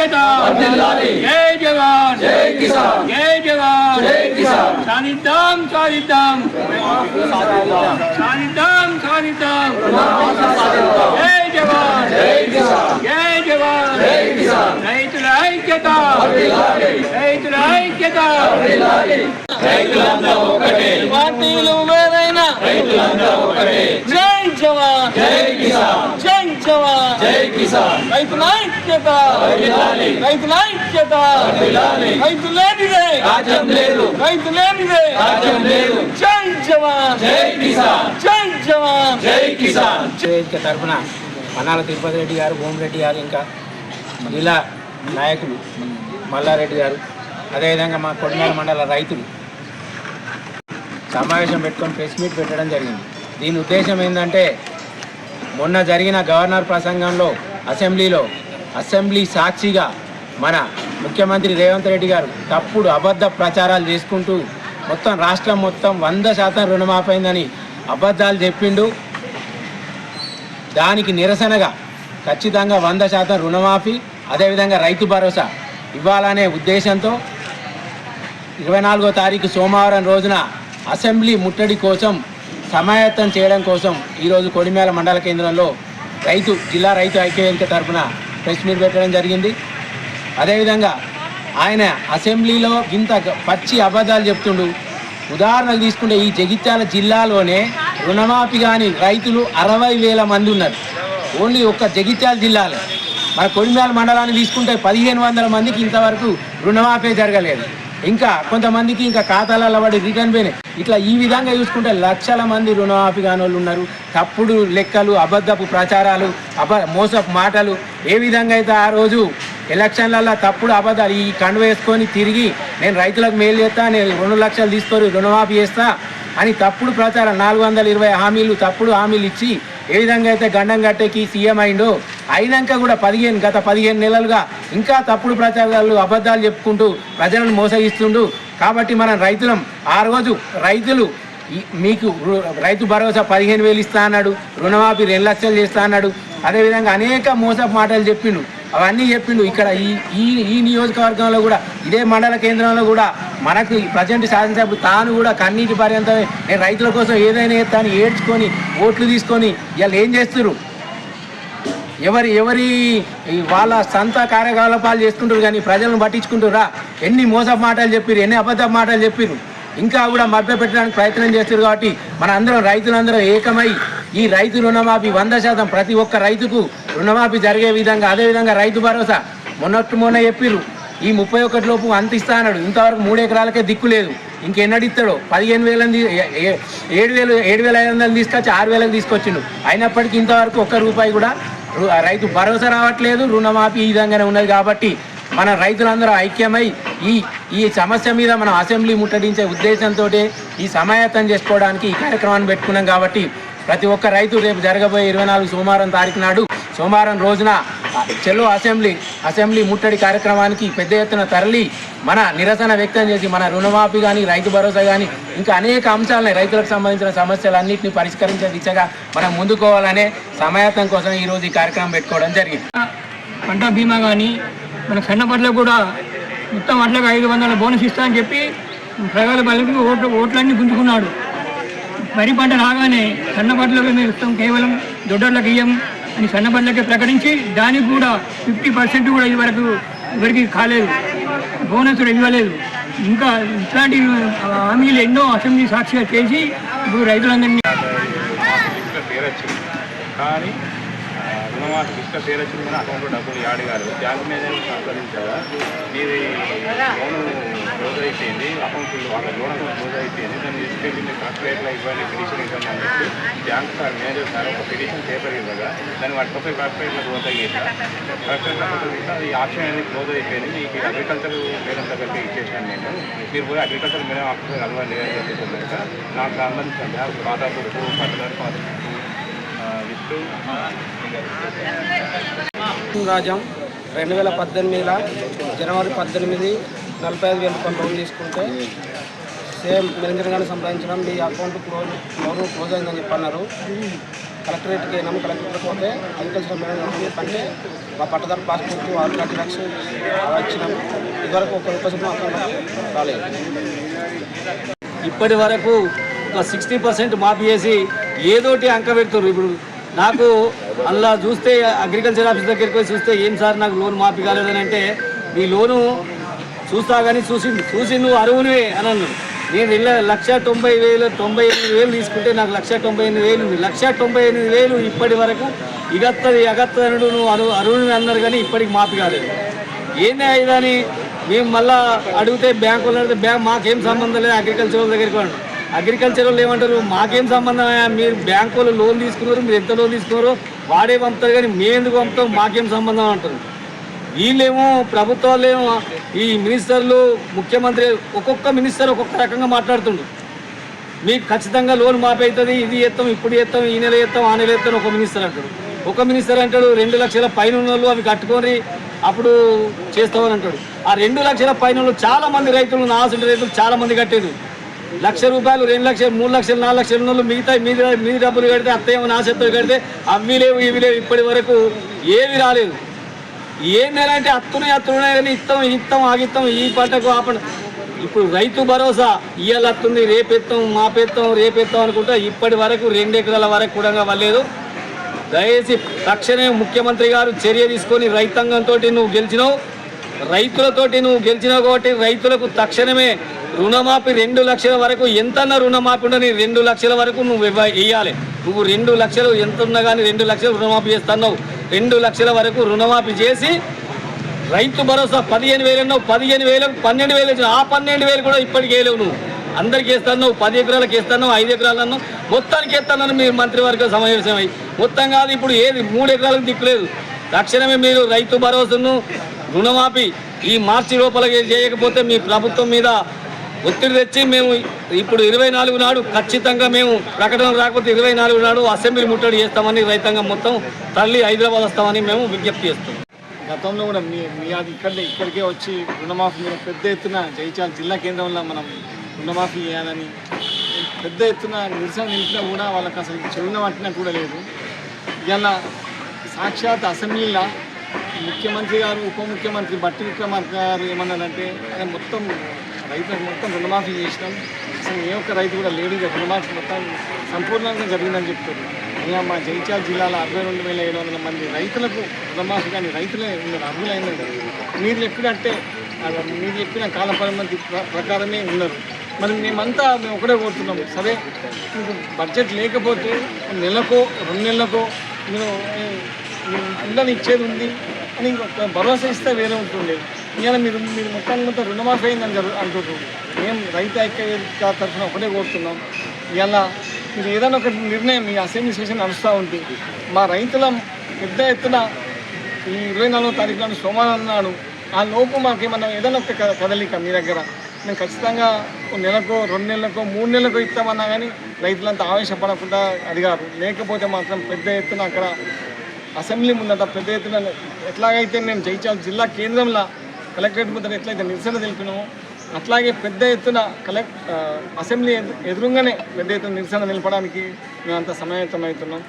ఐక్యత జై జవాన్. జై కిసాన్. జై జవాన్. జై కిసాన్. సాధిద్దాం సాధిద్దాం. సాధిద్దాం సాధిద్దాం. జై జవాన్. జై కిసాన్. జై జవాన్. జై కిసాన్. రైతుల ఐక్యత. రైతుల ఐక్యత. పార్టీలు వేరైనా. జై జవాన్. జై రైతుల ఐక్యత రైతుల ఐక్యత రైతు లేనిదే రాజ్యం లేదు రైతు లేనిదే రాజ్యం లేదు జై జవాన్ జై కిసాన్ జై జవాన్ జై కిసాన్ వేదిక తరఫున మన్నాల తిరుపతి రెడ్డి గారు భూమిరెడ్డి గారు ఇంకా ఇలా నాయకులు మల్లారెడ్డి గారు అదేవిధంగా మా కొడిమేల మండల రైతులు సమావేశం పెట్టుకొని ప్రెస్ మీట్ పెట్టడం జరిగింది దీని ఉద్దేశం ఏంటంటే మొన్న జరిగిన గవర్నర్ ప్రసంగంలో అసెంబ్లీలో అసెంబ్లీ సాక్షిగా మన ముఖ్యమంత్రి రేవంత్ రెడ్డి గారు తప్పుడు అబద్ధ ప్రచారాలు చేసుకుంటూ మొత్తం రాష్ట్రం మొత్తం వంద శాతం రుణమాపైందని అబద్ధాలు చెప్పిండు. దానికి నిరసనగా ఖచ్చితంగా వంద శాతం రుణమాఫీ అదేవిధంగా రైతు భరోసా ఇవ్వాలనే ఉద్దేశంతో ఇరవై నాలుగో తారీఖు సోమవారం రోజున అసెంబ్లీ ముట్టడి కోసం సమాయత్తం చేయడం కోసం ఈరోజు కొడిమేల మండల కేంద్రంలో రైతు జిల్లా రైతు ఐక్యవేదిక తరఫున ప్రెస్ మీట్ పెట్టడం జరిగింది. అదేవిధంగా ఆయన అసెంబ్లీలో ఇంత పచ్చి అబద్ధాలు చెప్తుండు. ఉదాహరణకు తీసుకుంటే ఈ జగిత్యాల జిల్లాలోనే రుణమాఫీ కాని రైతులు అరవై వేల మంది ఉన్నారు. ఓన్లీ ఒక్క జగిత్యాల జిల్లాలో. మన కొడిమేల మండలాన్ని తీసుకుంటే పదిహేను వందల మందికి ఇంతవరకు రుణమాఫీ జరగలేదు. ఇంకా కొంతమందికి ఇంకా ఖాతాలలో పడి రిటర్న్ పోయినాయి. ఇట్లా ఈ విధంగా చూసుకుంటే లక్షల మంది రుణమాఫీ కాని వాళ్ళు ఉన్నారు. తప్పుడు లెక్కలు అబద్ధపు ప్రచారాలు అబ మోసపు మాటలు. ఏ విధంగా అయితే ఆ రోజు ఎలక్షన్లలో తప్పుడు అబద్ధాలు ఈ కండు వేసుకొని తిరిగి నేను రైతులకు మేలు చేస్తా నేను రెండు లక్షలు తీసుకొని రుణమాఫీ చేస్తా అని తప్పుడు ప్రచారం నాలుగు వందల ఇరవై హామీలు తప్పుడు హామీలు ఇచ్చి ఏ విధంగా అయితే గండం కట్టేకి సీఎం అయిండో అయినాక కూడా పదిహేను గత పదిహేను నెలలుగా ఇంకా తప్పుడు ప్రచారాలు అబద్ధాలు చెప్పుకుంటూ ప్రజలను మోసగిస్తుండు. కాబట్టి మనం రైతులం ఆ రోజు రైతులు మీకు రు- రైతు భరోసా పదిహేను వేలు ఇస్తా అన్నాడు రుణమాఫీ రెండు లక్షలు చేస్తా అన్నాడు. అదేవిధంగా అనేక మోసపు మాటలు చెప్పిండు. అవన్నీ చెప్పిండు ఇక్కడ ఈ ఈ ఈ నియోజకవర్గంలో కూడా ఇదే మండల కేంద్రంలో కూడా మనకు ప్రజెంట్ శాసనసభ్యుడు తాను కూడా కన్నీటి పర్యంతమే. నేను రైతుల కోసం ఏదైనా తాను ఏడ్చుకొని ఓట్లు తీసుకొని ఇవాళ ఏం చేస్తున్నారు ఎవరి ఎవరి వాళ్ళ సొంత కార్యకలాపాలు చేసుకుంటారు కానీ ప్రజలను పట్టించుకుంటారా ఎన్ని మోసపు మాటలు చెప్పారు ఎన్ని అబద్ధపు మాటలు చెప్పారు ఇంకా కూడా మభ్య పెట్టడానికి ప్రయత్నం చేస్తారు కాబట్టి మన అందరం రైతులందరం ఏకమై ఈ రైతు రుణమాఫీ వంద శాతం ప్రతి ఒక్క రైతుకు రుణమాఫీ జరిగే విధంగా అదేవిధంగా రైతు భరోసా మొన్నట్టు మొన్న చెప్పిర్రు. ఈ ముప్పై ఒకటి లోపు అంత ఇస్తా అన్నాడు. ఇంతవరకు మూడు ఎకరాలకే దిక్కు లేదు. ఇంకెన్నడిస్తాడో? పదిహేను వేలని ఏడు వేలు ఏడు వేల ఐదు వందలు తీసుకొచ్చి ఆరు వేలకు తీసుకొచ్చిండు. అయినప్పటికీ ఇంతవరకు ఒక్క రూపాయి కూడా రైతు భరోసా రావట్లేదు. రుణమాఫీ ఈ విధంగానే ఉన్నది కాబట్టి మన రైతులందరూ ఐక్యమై ఈ ఈ సమస్య మీద మనం అసెంబ్లీ ముట్టడించే ఉద్దేశంతో ఈ సమాయత్తం చేసుకోవడానికి ఈ కార్యక్రమాన్ని పెట్టుకున్నాం కాబట్టి ప్రతి ఒక్క రైతు రేపు జరగబోయే ఇరవై నాలుగు సోమవారం తారీఖు నాడు సోమవారం రోజున చెల్లో అసెంబ్లీ అసెంబ్లీ ముట్టడి కార్యక్రమానికి పెద్ద ఎత్తున తరలి మన నిరసన వ్యక్తం చేసి మన రుణమాఫీ కానీ రైతు భరోసా కానీ ఇంకా అనేక అంశాలని రైతులకు సంబంధించిన సమస్యలన్నింటినీ పరిష్కరించే దిశగా మనం ముందుకోవాలనే సమాయత్తం కోసం ఈరోజు ఈ కార్యక్రమం పెట్టుకోవడం జరిగింది. పంట బీమా కానీ మన సన్న పంటలకు కూడా మొత్తం అట్లకు ఐదు వందల బోనస్ ఇస్తా అని చెప్పి ప్రజల బలికి ఓట్లు ఓట్లన్నీ గుంజుకున్నాడు. వరి పంట రాగానే సన్న మేము ఇస్తాం కేవలం దొడ్డర్లకు ఇయ్యం అని సన్న ప్రకటించి దానికి కూడా ఫిఫ్టీ పర్సెంట్ కూడా ఇదివరకు ఇవరికి కాలేదు. బోనస్ కూడా ఇవ్వలేదు. ఇంకా ఇట్లాంటి హామీలు ఎన్నో అసెంబ్లీ సాక్షిగా చేసి ఇప్పుడు రైతులందరినీ కానీ ఆ, రుణమాఫీ ఇసుక పేరు వచ్చింది కానీ అకౌంట్లో డబ్బులు యాడ్ కాదు బ్యాంక్ మేనేజర్ సంప్రదించారా మీది లోన్ క్లోజ్ అయిపోయింది అకౌంట్ వాళ్ళ లోన్ అకౌంట్ క్లోజ్ అయిపోయింది దాన్ని తీసుకెళ్ళి మీరు కరెక్ట్ రేట్లో ఇవ్వాలి పిటిషన్ ఇవ్వండి అని చెప్పి బ్యాంక్ సార్ మేనేజర్ సార్ ఒక పిటిషన్ పేపర్ ఇవ్వగా దాన్ని పట్టుకపోయి కరెక్ట్ రేట్లో క్లోజ్ అయ్యేసా ఈ ఆప్షన్ అనేది క్లోజ్ అయిపోయింది మీకు అగ్రికల్చర్ మేడం దగ్గరికి ఇచ్చేసాను నేను. మీరు పోయి అగ్రికల్చర్ మేడం ఆఫీసర్ కలవాలి అని చెప్పేసి నాకు సంబంధించిన బ్యాంక్ పట్టదారు రాజం రెండు వేల పద్దెనిమిదిలో జనవరి పద్దెనిమిది నలభై ఐదు వేల రూపాయలు లోన్ తీసుకుంటే సేమ్ నిరంజన్ సంపాదించడం మీ అకౌంట్ క్లోజ్ లోన్ క్లోజ్ అయిందని చెప్పన్నారు కలెక్టరేట్కి వెళ్ళాము కలెక్టర్ పోతే అగ్రికల్చర్ మేడం చెప్పంటే మా పట్టదారు పాస్పోర్ట్ ఆరు లాంటి లక్షలు వచ్చినాము ఇదివరకు ఒక రూపాయి అక్కడ రాలేదు. ఇప్పటి వరకు ఒక సిక్స్టీ పర్సెంట్ మాఫీ చేసి ఏదోటి అంక పెడుతున్నారు ఇప్పుడు. నాకు అలా చూస్తే అగ్రికల్చర్ ఆఫీస్ దగ్గరికి పోయి చూస్తే ఏం సార్ నాకు లోన్ మాఫీ కాలేదని అంటే మీ లోను చూస్తా కానీ చూసి చూసి నువ్వు అరువునివే అని అన్నాను నేను ఇలా లక్ష తొంభై వేలు తొంభై ఎనిమిది వేలు తీసుకుంటే నాకు లక్ష తొంభై ఎనిమిది వేలు ఉంది. లక్ష తొంభై ఎనిమిది వేలు ఇప్పటి వరకు ఇగత్తది అగత్తది నువ్వు అరు అరువుని అన్నారు కానీ ఇప్పటికి మాఫీ కాలేదు. ఏంది ఇదని మేము మళ్ళా అడిగితే బ్యాంకు వాళ్ళు అడిగితే బ్యాంక్ మాకేం సంబంధం లేదు అగ్రికల్చర్ వాళ్ళ దగ్గరికి వాళ్ళు అగ్రికల్చర్ వాళ్ళు ఏమంటారు? మాకేం సంబంధం మీరు బ్యాంకు వాళ్ళు లోన్ తీసుకున్నారు మీరు ఎంత లోన్ తీసుకున్నారో వాడే పంపుతారు కానీ మేము ఎందుకు పంపుతాం? మాకేం సంబంధం అంటారు? వీళ్ళేమో ప్రభుత్వాలేమో ఈ మినిస్టర్లు ముఖ్యమంత్రి ఒక్కొక్క మినిస్టర్ ఒక్కొక్క రకంగా మాట్లాడుతుండు మీకు ఖచ్చితంగా లోన్ మాఫీ ఇది చేస్తాం ఇప్పుడు చేస్తాం ఈ నెల చేస్తాం ఆ నెల ఎత్తాం ఒక మినిస్టర్ అంటాడు. ఒక మినిస్టర్ అంటాడు రెండు లక్షల పైన వాళ్ళు అవి కట్టుకొని అప్పుడు చేస్తామని అంటాడు. ఆ రెండు లక్షల పైన వాళ్ళు చాలా మంది రైతులు నా రైతులు చాలా మంది కట్టేది. లక్ష రూపాయలు రెండు లక్షలు మూడు లక్షలు నాలుగు లక్షలు ఉన్న మిగతా మీ మీది డబ్బులు కడితే అత్తయ్య నా చెత్తలు కడితే అవి లేవు ఇవి లేవు ఇప్పటి వరకు ఏవి రాలేదు. ఏం నెల అంటే అత్తున్నాయి అత్తున్నాయి కానీ ఇస్తాం ఇస్తాం ఆగిస్తాం ఈ పంటకు ఆ పంట. ఇప్పుడు రైతు భరోసా ఇయ్యాల వస్తుంది రేపెత్తాం మాపెత్తాం రేపెత్తాం అనుకుంటా ఇప్పటి వరకు రెండు ఎకరాల వరకు కూడా వల్లేదు దయచేసి తక్షణమే ముఖ్యమంత్రి గారు చర్య తీసుకొని రైతాంగంతో నువ్వు గెలిచినావు. రైతులతోటి నువ్వు గెలిచినావు కాబట్టి రైతులకు తక్షణమే రుణమాఫీ రెండు లక్షల వరకు ఎంతన్న రుణమాఫీ ఉండని రెండు లక్షల వరకు నువ్వు ఇవ్వ- నువ్వు రెండు లక్షలు ఎంత ఉన్నా కానీ రెండు లక్షలు రుణమాఫీ చేస్తున్నావు. రెండు లక్షల వరకు రుణమాఫీ చేసి రైతు భరోసా పదిహేను వేలు అన్నావు. పదిహేను వేలకు పన్నెండు వేలు వచ్చినావు ఆ పన్నెండు వేలు కూడా ఇప్పటికి వేయలేవు నువ్వు. అందరికి వేస్తున్నావు. పది ఎకరాలకు వేస్తున్నావు. ఐదు ఎకరాలు అన్నావు. మొత్తానికి వేస్తానని మీరు మంత్రివర్గ సమావేశమై. మొత్తం కాదు ఇప్పుడు ఏది? మూడు ఎకరాలకు దిక్కులేదు తక్షణమే మీరు రైతు భరోసాను రుణమాఫీ ఈ మార్చి లోపల చేయకపోతే మీ ప్రభుత్వం మీద ఒత్తిడి తెచ్చి మేము ఇప్పుడు ఇరవై నాలుగు నాడు ఖచ్చితంగా మేము ప్రకటన రాకపోతే ఇరవై నాలుగు నాడు అసెంబ్లీ ముట్టడి చేస్తామని రైతాంగం మొత్తం తల్లి హైదరాబాద్ వస్తామని మేము విజ్ఞప్తి చేస్తాం గతంలో కూడా మీ మీ అది ఇక్కడ ఇక్కడికే వచ్చి రుణమాఫీ మీద పెద్ద ఎత్తున జైచాల్ జిల్లా కేంద్రంలో మనం రుణమాఫీ చేయాలని పెద్ద ఎత్తున నిరసన నిలిపినా కూడా వాళ్ళకి అసలు చెవిన కూడా లేదు. ఇలా సాక్షాత్ అసెంబ్లీలో ముఖ్యమంత్రి గారు ఉప ముఖ్యమంత్రి బట్టి విక్రమార్క గారు ఏమన్నారంటే ఆయన మొత్తం రైతులకు మొత్తం రుణమాఫీ చేసినాం. అసలు ఏ ఒక్క రైతు కూడా లేడు. ఇక రుణమాఫీ మొత్తం సంపూర్ణంగా జరిగిందని చెప్తారు. మా జైచాల్ జిల్లాలో అరవై రెండు వేల ఏడు వందల మంది రైతులకు రుణమాఫీ కానీ రైతులే ఉన్నారు. అర్హులైనారు మీరు చెప్పినట్టే మీరు చెప్పిన కాల పరిమితి ప్రకారమే ఉన్నారు. మరి మేమంతా మేము ఒకటే కోరుతున్నాం. సరే మీకు బడ్జెట్ లేకపోతే నెలకో రెండు నెలలకో మీరు ఏ, మీరు పిల్లని ఇచ్చేది ఉంది. అని ఒక భరోసా ఇస్తే వేరే ఉంటుండే ఇవాళ మీరు మీరు మొత్తానికి మొత్తం రుణమాఫీ అయిందని జరు అంటున్నారు మేము రైతు ఐక్య వేదిక తరఫున ఒకటే కోరుతున్నాం. ఇలా మీరు ఏదైనా ఒక నిర్ణయం మీ అసెంబ్లీ సెషన్ నడుస్తూ ఉంటే మా రైతుల పెద్ద ఎత్తున ఈ ఇరవై నాలుగో తారీఖు నాడు సోమవారం నాడు ఆ లోపు మాకేమన్నా ఏదైనా ఒక కదలిక మీ దగ్గర మేము ఖచ్చితంగా నెలకో రెండు నెలలకో మూడు నెలలకో ఇస్తామన్నా కానీ రైతులంతా ఆవేశపడకుండా అడిగారు. లేకపోతే మాత్రం పెద్ద ఎత్తున అక్కడ అసెంబ్లీ ముందట పెద్ద ఎత్తున ఎట్లాగైతే మేము జైచాల్ జిల్లా కేంద్రంలో కలెక్టరేట్ ముందర ఎట్లయితే నిరసన తెలిపినామో అట్లాగే పెద్ద ఎత్తున కలెక్ట్ అసెంబ్లీ ఎదురుగానే పెద్ద ఎత్తున నిరసన నిలపడానికి మేమంతా సమాయత్తమవుతున్నాం